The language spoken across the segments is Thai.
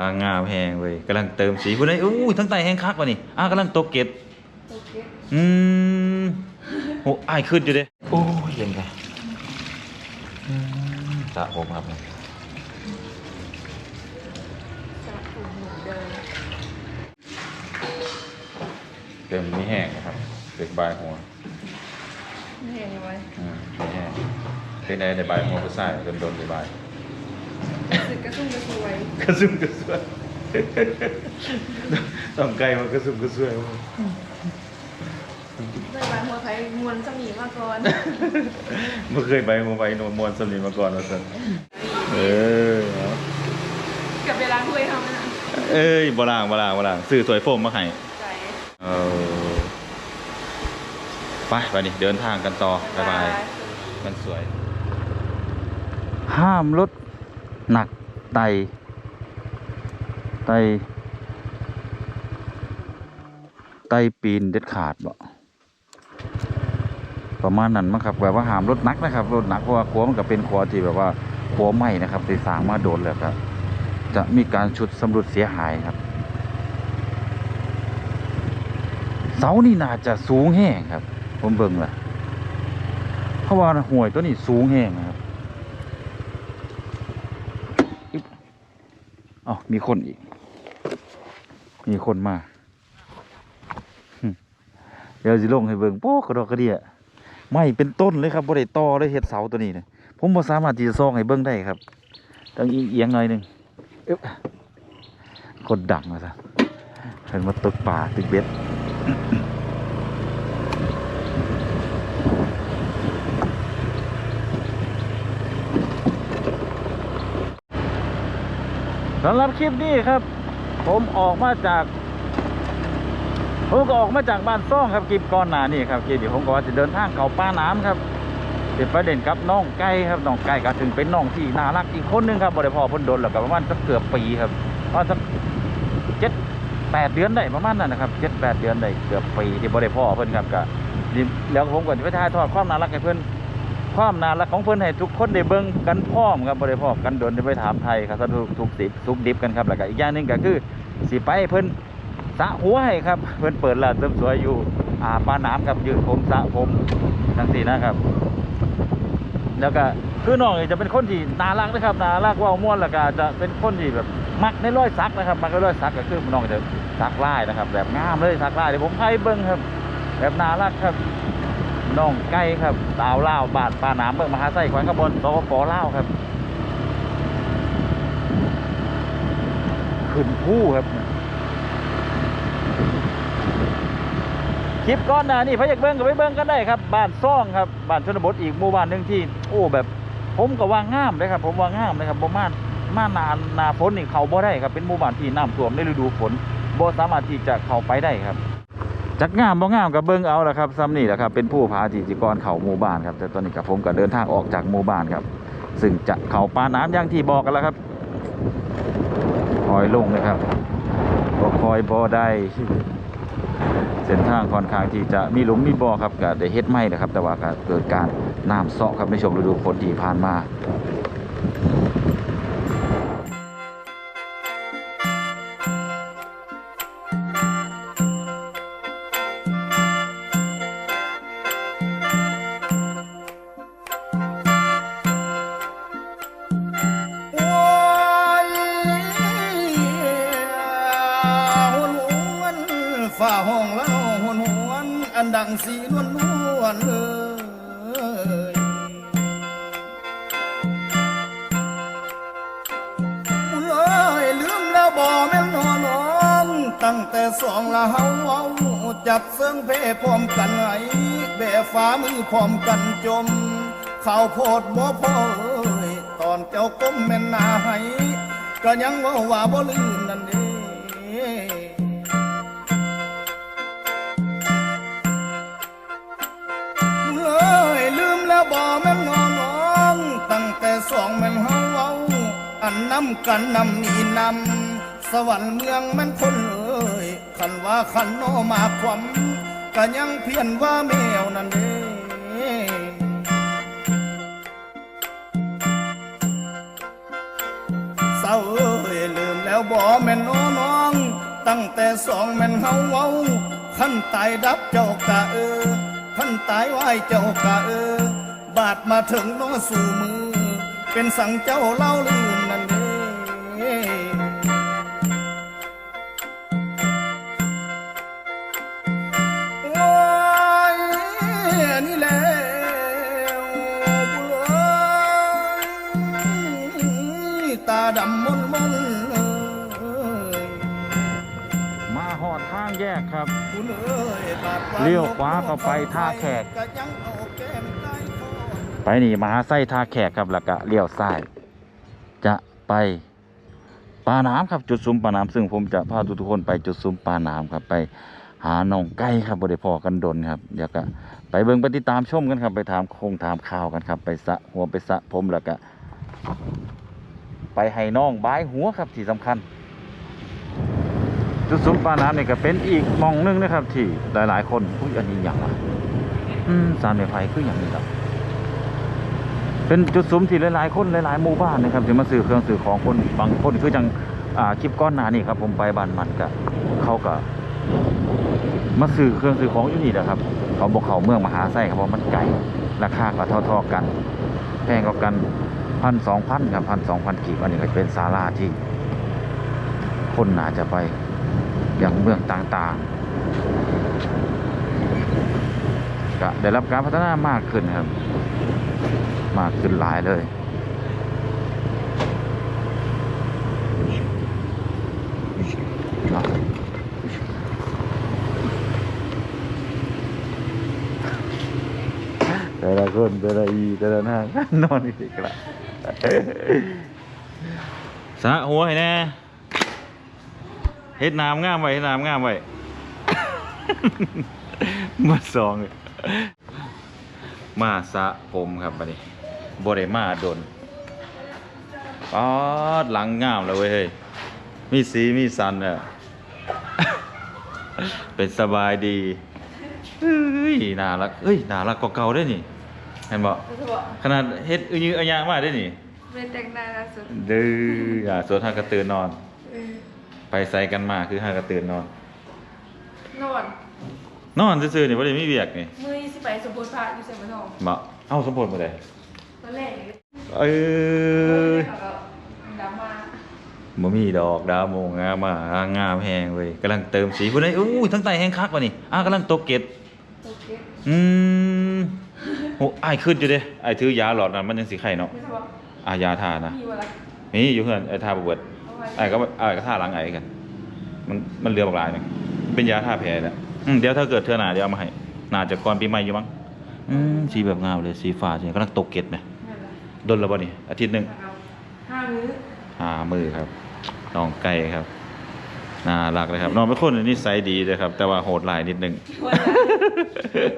อ่างามแหงเว้ยกำลังเติมสีพุ่นเลยอู้ยทั้งไตแห้งคักวะนี่อ่ากำลังตกเก็ดโอเคอืมโอ้อายขึ้นอยู่เด้โอ้ยเย็นค่ะอืมสระผมครับสระผมเหมือนเดิมเติมนี่แห้งนะครับเด็กบายหัวไม่เห็นไว้อืมนี่แห้งเป็นไงในบายหัวผู้ชายโดนโดนในบายรู้สึ กกระชุ่มกระชวย กระซุ่มกระซวยต้องไกลมันกระซุ่มกระซวยได้บานหัวไทยมวนจะมีมาก่อนเมื่อเคยไปหัวไปโนมวนสำนีมาก่อนแล้วสิเออเอากับเวลาถ้วยทำนะเอ้ยบลางบลางบลางซื้อถ้วยโฟมมาให้ใจเออไปไปดิเดินทางกันต่อบ๊ายบายมันสวย ห้ามรถหนัก ไต ไต ไตปีนเด็ดขาดบ่ประมาณนั้นมั้งครับแบบว่าหามรถนักนะครับรถหนักเพราะว่าขัวมันก็เป็นขัวที่แบบว่าขัวใหม่นะครับที่สร้างมาโดนแล้วครับ จะมีการชุดสำรุดเสียหายครับ เสานี่น่าจะสูงแห้งครับ ผมเบิ่งละเพราะว่าห่วยตัวนี้สูงแห้งครับอิ๊บ อ๋อมีคนอีก มีคนมา เดี๋ยวสิลงให้เบิ่งโป๊กกระดอกกระเดียไม่เป็นต้นเลยครับบ่ได้ตอเลยเฮ็ดเสาตัวนี้เนี่ยผมบ่สามารถที่จะซองให้เบิ่งได้ครับต้องเอียงหน่อยหนึงอึ๊บคนดังมาซะเพิ่นมาตึกป่าตึกเบ็ด สำหรับคลิปนี้ครับ ผมออกมาจาก ผมก็ออกมาจากบ้านซ่องครับคลิปก่อนหน้านี่ครับคลิปเดี๋ยวผมก็ว่าจะเดินทางเข้าป่าน้ำครับเป็นประเด็นกับน้องไก่ครับน้องไก่ก็ถึงเป็นน้องที่น่ารักอีกคนนึงครับบริพอพ้นโดนแล้วก็ประมาณสักเกือบปีครับประมาณสักเจ็ดแปดเดือนได้ประมาณนั้นนะครับเจ็ดแปดเดือนได้เกือบปีที่บริพอเพิ่อนครับก็แล้วผมก็จะไปถ่ายทอดความน่ารักให้เพิ่อน ความน่ารักของเพิ่อนให้ทุกคนได้เบิ่งกันพร้อมครับบ่ได้พร้อกันโดนได้ไปถามไทยครับสนุกทุกดิบทุกดิบกันครับแล้วก็อีกอย่างหนึ่งก็คือสิไปเพิ่อนสะหัวให้ครับ เพิ่อนเปิดร้านเสริมสวยอยู่อ่าปลาหน้ำครับยืดผมสะผมจังซี่นะครับ แล้วก็คือน้องจะเป็นคนที่น่ารักนะครับน่ารักว้าม่วนแล้วก็จะเป็นคนที่แบบมักในร้อยสักนะครับ มักในร้อยสักก็คือน้องจะสักลายนะครับ แบบงามเลยสักลายเดี๋ยวผมให้เบิ่งครับ แบบน่ารักครับ น้องไก่ครับดาวเล่าวบาดปลาหนามเบิกมหาไส้แขวงขบวนสปปลาวครับ ขึ้นผู้ครับ คลิปก้อนหน้านี่พระอยากเบิ้งก็ไปเบิ้งกันได้ครับ บ้านซ่องครับ บ้านชนบทอีกหมู่บ้านหนึ่งที่ โอ้แบบผมก็ว่างงามเลยครับ ผมว่างงามเลยครับบ่มามานานาฝนนี่เขาบ่ได้ครับเป็นหมู่บ้านที่น้ำท่วมในฤดูฝนบ่สามารถที่จะเข้าไปได้ครับ จักงามบ่งามกับเบิ่งเอาละครับซ้ำนี่แหละครับเป็นผู้พาที่จิกรเข้าหมู่บ้านครับแต่ตอนนี้กับผมก็เดินทางออกจากหมู่บ้านครับ ซึ่งจะเข้าปลาน้ำอย่างที่บอกกันแล้วครับคอยลงนะครับก็คอยบ่ได้เส้นทางค่อนข้างที่จะมีหลุมมีบ่อครับก็ได้เฮ็ดไม่นะครับ แต่ว่าก็เกิดการน้ำเซาะครับในช่วงฤดูฝนที่ผ่านมา ดังสีนวลนวลเลยเอ้ยลืมแล้วบ่แม่นนอนอนตั้งแต่สองละเฮาเว้าจับเซิงเพพร้อมกันไงแบฝ่ามือพร้อมกันจมข้าวโพดบ่พ่อเอ้ยตอนเจ้าก้มแม่นนาให้ก็ยังว่าว่าบ่ลืมนั่นเด้ำกันนำนี่นำสวรรค์เมืองแม่นคนเอ้ยคันว่าคันโนมาความก็ยังเพียนว่าแมวนั่นเด้เศร้าเอ้ยลืมแล้วบ่แม่นน้อน้องตั้งแต่สองแม่นเฮาเว้าขันตายดับเจ้ากะเออขันตายไหวเจ้ากะเออ บาดมาถึงน้อสู่มือ เป็นสังเจ้าเล่าลืม ตาดำมนมนเอ้ยมาหอดทางแยกครับคุณเอ้ยบาดหนเลี้ยวขวาเข้าไปท่าแขกก็ยังเอาแก้มใต้คอไปนี่มหาไส้ท่าแขกครับแล้วก็เลี้ยวซ้าย จะไปปลาน้ำครับจุดซุ้มปลาน้ำซึ่งผมจะพาทุกๆคนไปจุดซุ้มปลาน้ำครับไปหาน้องไก่ครับบริพอกันดนครับเดี๋ยวก็ไปเบิ่งไปติดตามชมกันครับ ไปถามโคงถามข่าวกันครับ ไปสะหัวไปสะผมแล้วก็ ไปให้น้องบายหัวครับที่สำคัญ จุดซุ้มปลาน้ำเนี่ยก็เป็นอีกมองหนึงนะครับ ที่หลายๆ คนอุ้ยอันนี้อย่างไรอืมสารไฟไฟคืออย่างนี้ครับ เป็นจุดซุ้มที่หลายๆคนหลายๆหมู่บ้านนะครับที่มาซื้อเครื่องซื้อของคนบางคนคือจังอ่าคลิปก้อนหนานี่ครับ ผมไปบ้านมันก็เขาก็มาซื้อเครื่องซื้อของอยู่นี่แหละครับ เขาบอกเขาเมืองมหาไส้ครับเพราะมันไกลราคาก็เท่าๆกัน แพงก็กัน พันสองพันครับพันสองพันกีบอันนี้ก็เป็นศาลาที่ คนน่าจะไปอย่างเมืองต่างๆก็ได้รับการพัฒนามากขึ้นครับ มากขึ้นหลายเลยแต่ละคนแต่ละอีแต่ละหน้างนอนอีกและ สะหัวให้แน่เฮ็ดน้ำงามไว้เฮ็ดน้ำงามไว้มาสองเลยมาสระผมครับบัดนี้บริมาโดนป๊อดหลังงามเลยเว้ยเฮ้ย มีสีมีสันเนี่ยเป็นสบายดีเฮ้ยน่ารักเอ้ยน่ารักกว่าเก่าได้นี่เห็นบ่รู้สึกว่าขนาดเฮ็ดอึยืออัยางมาได้นี่ ไม่แต่งหน้าล่าสุดดื้ออ่าส่วนทางกระตือนนอน เออไปใส่กันมาคือทางกระตือนนอน นอนนอนซื่อๆนี่บ่ได้มีเวียกนี่มือสิไปสมบูรณ์พระอยู่เซมทองบ่เอ้าสมบูรณ์บ่ได้ตอนแรกเอ้ยเขาก็ดำมาบ่มีดอกดาวโมงงามมางามแฮงเว้ยกำลังเติมสีพุ่นไอ้อู้ยทั้งใต้แฮงคักว่ะนี่อ่ากำลังตกเกตโอเคอืมโหอ้ายขึ้นอยู่เด้อ้ายถือยาหลอดนั้นมันยังสิไข่เนาะ ไม่ใช่ว่า อายาทานะมีเวลานี่อยู่เฮือนไอ้ทาบ่เบิดเอาไว้อ้ายก็อ้ายก็ทาหลังไอ้กัน มันมันเหลือบักหลายหนึงเป็นยาทาแผลแหละอืมเดี๋ยวถ้าเกิดเทื่อหน้าเดี๋ยวเอามาให้น่าจะก่อนปีใหม่อยู่มั้งอืมสีแบบงามเลยสีฟ้าสิกำลังตกเกตไหมนั่นแหละดนแล้วบ่นี่อาทิตย์หนึงห้ามื้อหามือครับน้องไก่ครับน่ารักเลยครับน้องเป็นคนนิสัยดีเลยครับ แต่ว่าโหดหลายนิดนึงวันละ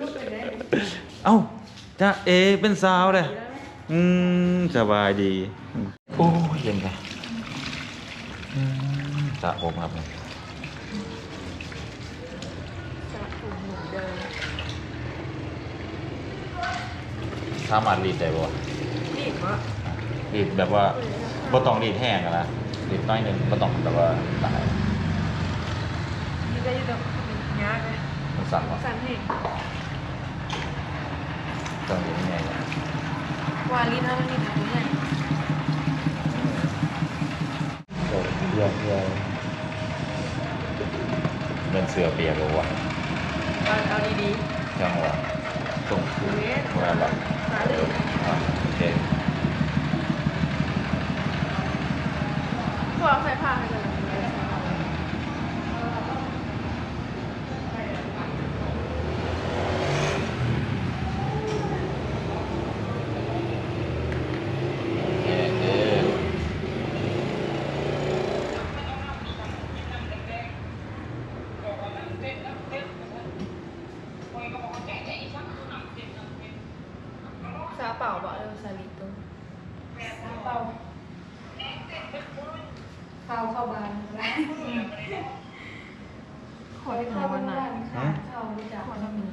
ลูกไปได้เอ้าจ้าเอเป็นสาวเลย อืมสบายดี โอ้ยเย็นไปอืมสระผมครับจะถูกหมุนเดินสามารถรีดได้บ่วะนี่ก็รีดแบบว่าบ่ต้องรีดแห้งอะนะรีดน้อยหนึงบ่ต้องแบบว่าตายนี่ได้ยินแต่งานไหมมันสั่นวะสั่นให้ต้องรีดยังไง วะวาลีน่ามันมีแต่ตัวใหญ่โอ้ยเยี่ยมเยี่ยมเงินเสือเปียกบ่วะเอาเอาดีจังหวะส่งๆคืนเว้ยเมื่อแบบ มาเลย อะโอเค พวกใส่ผ้าให้เลย โอเคเออ ซาเปล่าบ่เออซาลิตุซาเปล่าเข้าเข้าบ้านขอที่ไหนวันไหนเข้ารู้จักขอทำหนึ่ง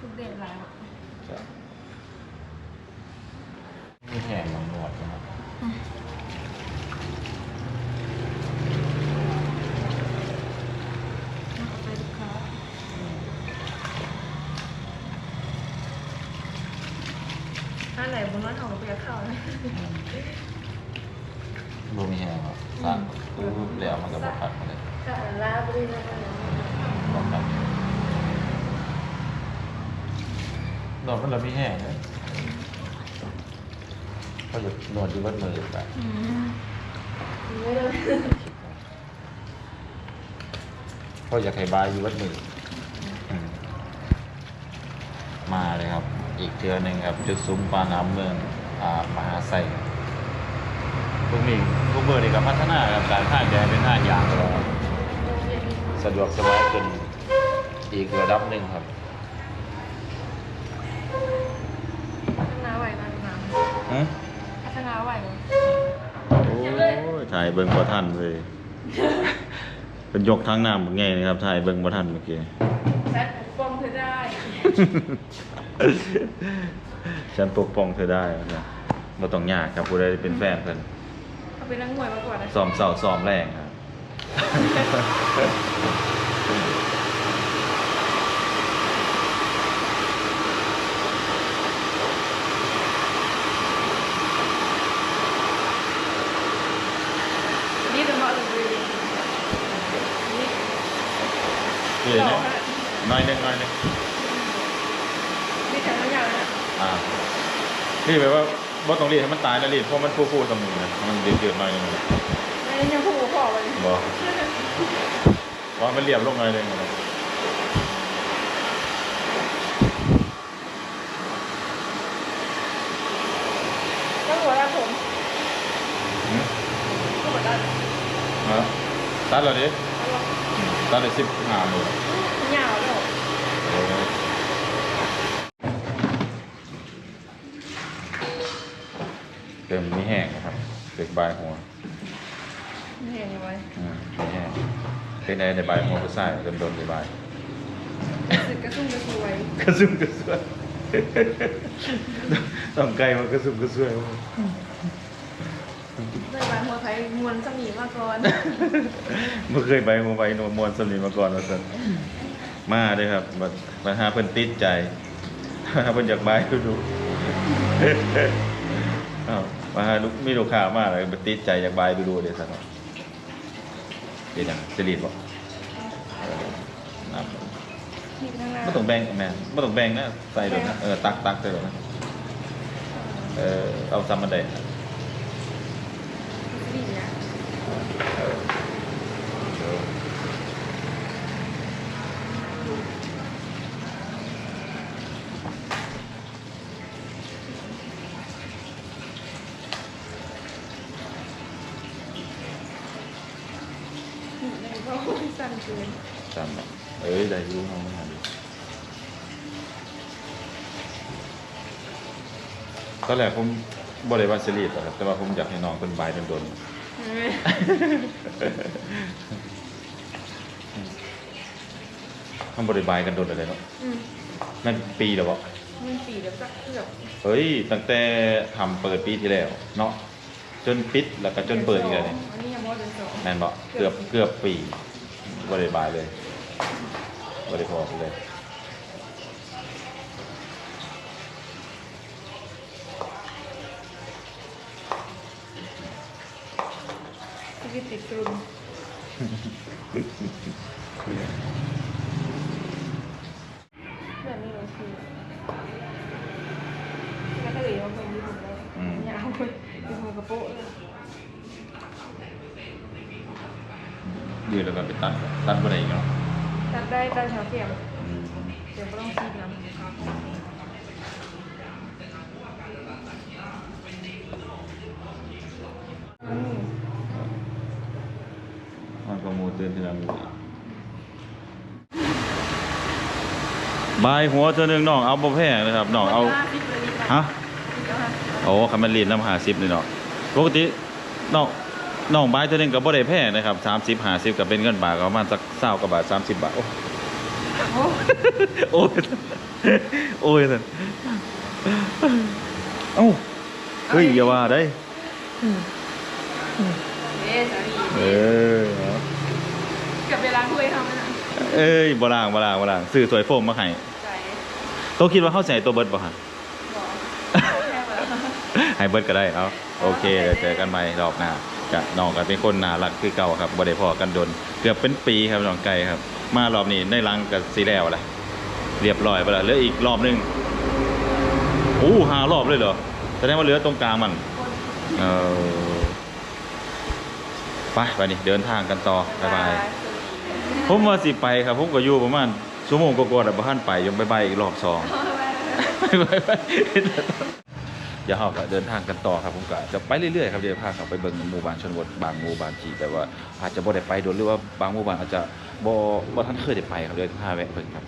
ทุกเด็ดหลายหมด มีแห่งหนวดนะครับ มันว่าเขาไปกับเข้าเลยบ่มีแหงหรอกสั่งปุ๊บแล้วมันก็บ่คัดมาเลยค่ะลาบรีแล้วก็บ่คัดนอนมันเราไมีแห้งเลยเขาจะนอนอยู่วัดมือไปไเขาอยากให้บายอยู่วัดมืออืมมาเลยครับ อีกเทือหนึ่งครับ จุดซุ้มปลาน้ำเมืองอ่ามหาไซทุกมีทุกเบอร์นี่ก็พัฒนาครับการท่าแกเป็นท่ายางแล้วสะดวกสบายขึ้นอีกระดับหนึ่งครับพัฒนาไหวพัฒนาอืมพัฒนาไหวโอ้ยถ่ายเบิ่งบ่ทันเลยเป็นยกทางน้ำไงนะครับถ่ายเบิ่งบ่ทันเมื่อกี้ แซดปกป้องเธอได้ ฉันปกป้องเธอได้นะครับบ่ต้องยากครับผู้ใดเป็นแฟนเพิ่นเขาเป็นนักมวยมาก่อนนะซ้อมเสาซ้อมแรงครับ นี่เป็นบอลลูนนี่เดี๋ยวนะ น้อยหนึงน้อยหนึง นี่แข็งแล้วอย่างนะ อ่า นี่แปลว่าบ่ต้องรีดให้มันตายนะรีดเพราะมันฟูๆตรงนี้นะมันเดือดๆหน่อยหนึงนะไม่ยังพูดกับพ่อไปบ่ว่ามันเรียบลงหน่อยหนึงนะก็หัวด้านผมหืมก็หัวด้านมาตัดแล้วดิตัดได้15มื้อยาวแล้วโอ้ยเติ มมีแห้งนะครับเด็กบายหัวนี่เห็นยังไงอืมมีแห้งเป็นไงในบายหัวผู้ชายเติมโดนในบายสึกกระซุ่มกระซวยกระซุ่มกระซวยต้องไกลมันกระซุ่มกระซวยด้วยบานหัวไทยมวลสมีมาก่อนเมื่อเคยไปหัวไปโนมวนสนิทมาก่อนว่าสันมาเลยครับมามาหาเพิ่นติดใจหาเพิ่นอยากบายดูดูอ้าว มาหาลูกมีลูกค้ามากเลยมาติดใจอยากบายไปดูเดี๋ยวสักหน่อยเดี๋ยวนะจะรีดบ่น้นี่ข้างหน้าไม่ต้องแบ่งแม่ไม่ต้องแบ่งนะใส่เลยนะเออตักตักใส่เลยนะเออเอาซ้ำมาได้ ดีนะ เออเดี๋ยว ในก็สั่นเกิน ซ้ำอะเอ้ยได้อยูห้องมาดิ ตอนแรกผมบริวารสลีดหรอกครับแต่ว่าผมอยากให้น้องเป็นบายโดนๆทำบริบายกันโดนอะไรเนาะอืมนั่นปีแล้ววะมันปีแล้วสักเกือบเฮ้ย ตั้งแต่ทำเปิดปีที่แล้ว เนาะจนปิดแล้วก็จนเปิดอีกแล้วเนี่ยอันนี้ยังมอเดือนสองแม่นบอกเกือบเกือบปีบริบายเลยบริพอเลย ชีวิตติดกลุ่มแบบนี้เราคือแล้วก็เหลือคนที่ผมเลยยาวเลยเป็นหัวกระโปงเลย ยืดแล้วก็ไปตัดตัดบริเนาะ ตัดได้ตัดเฉาเทียม อืม เดี๋ยวก็ต้องซีดน้ำอืม มันก็มูตื่นทีละมูบายหัวเธอหนึ่งน้องเอาบ่แพ้นะครับน้องเอาห้าสิบเลยดีกว่าฮะอีกแล้วค่ะโอ้คำมันลีดน้ำหาสิบนี่เนาะปกติน้องน้องบายเธอหนึ่งกับบ่ได้แพ้นะครับสามสิบห้าสิบกับเป็นเงินบาทก็ประมาณสักเศร้ากว่าบาทสามสิบบาท โอ้โอ้โอ้ยโอ้ยนั่นเอ้าเฮ้ยอย่าว่าได้เอ๊ะสามี เออเอาเกับเวลาคุยทำนะเอ้ยบ่ล่างบ่ล่างบ่ล่างซื้อสวยโฟมมาให้ใจโตคิดว่าเข้าใจตัวเบิร์ดบ่ฮะบอกแค่แบบให้เบิร์ดก็ได้เอาโอเคเดี๋ยวเจอกันใหม่รอบหน้าจะน้องก็เป็นคนน่ารักคือเก่าครับบ่ได้พอกันโดนเกือบเป็นปีครับน้องไก่ครับ มารอบนี้ได้รังกับสีแล้วแหละเรียบร้อยไปแล้วเหลืออีกรอบหนึงโอ้หารอบเลยเหรอแสดงว่าเหลือตรงกลางมัน เออไปไปนี่เดินทางกันต่อบ๊ายบาย ผมว่าสิไปครับ ผมก็อยู่ประมาณชั่วโมงกว่าๆแต่บ้านไปยังไปไปอีกรอบสองไปไปเดี๋ยวเราก็เดินทางกันต่อครับผมก็จะไปเรื่อยๆครับเดี๋ยวพาเขาไปเบิ่งหมู่บ้านชนบทบางหมู่บ้านที่แบบว่าอาจจะบ่ได้ไปโดนหรือว่าบางหมู่บ้านอาจจะบ่บ่ทันเคยได้ไปครับเดี๋ยวพาแวะเบิ่งครับ